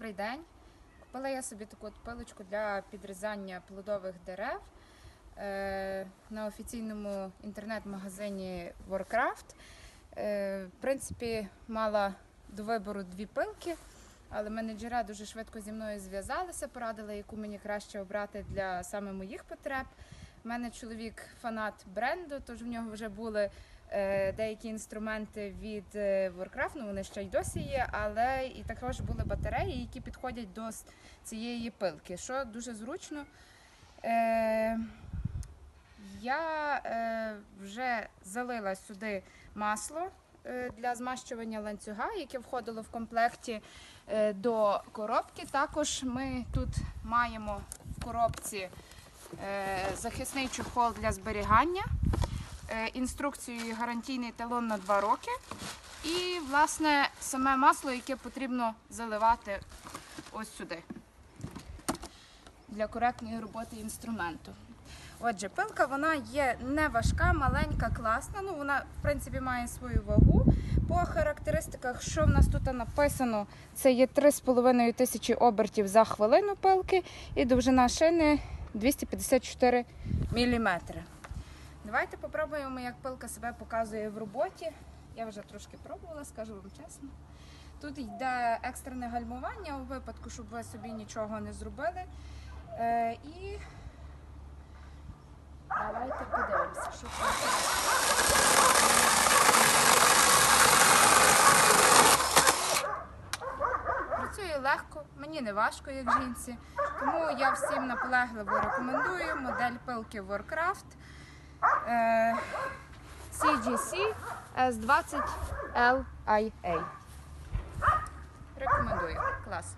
добрий день. Купила я собі таку от пилочку для підрізання плодових дерев е, на офіційному інтернет-магазині Warcraft. Е, в принципі, мала до вибору дві пилки, але менеджера дуже швидко зі мною зв'язалися, порадили, яку мені краще обрати для саме моїх потреб. У мене чоловік фанат бренду, тож в нього вже були деякі інструменти від е, Warcraft, ну вони ще й досі є, але і також були батареї, які підходять до цієї пилки, що дуже зручно. Е, я е, вже залила сюди масло е, для змащування ланцюга, яке входило в комплекті е, до коробки. Також ми тут маємо в коробці е, захисний чохол для зберігання, е, інструкцію і гарантійний талон на 2 роки. І, власне, саме масло, яке потрібно заливати ось сюди для коректної роботи інструменту. Отже, пилка вона є не важка, маленька, класна. Ну, вона, в принципі, має свою вагу. По характеристиках, що в нас тут написано, це є 3,5 тисячі обертів за хвилину пилки і довжина шини 254 мм. Давайте попробуємо, як пилка себе показує в роботі. Я вже трошки пробувала, скажу вам чесно. Тут йде екстрене гальмування у випадку, щоб ви собі нічого не зробили. Е, і давайте подивимося, що. Працює легко, мені не важко, як жінці. Тому я всім наполегливо рекомендую модель пилки Warcraft CGC S20 LIA. Рекомендую. Клас.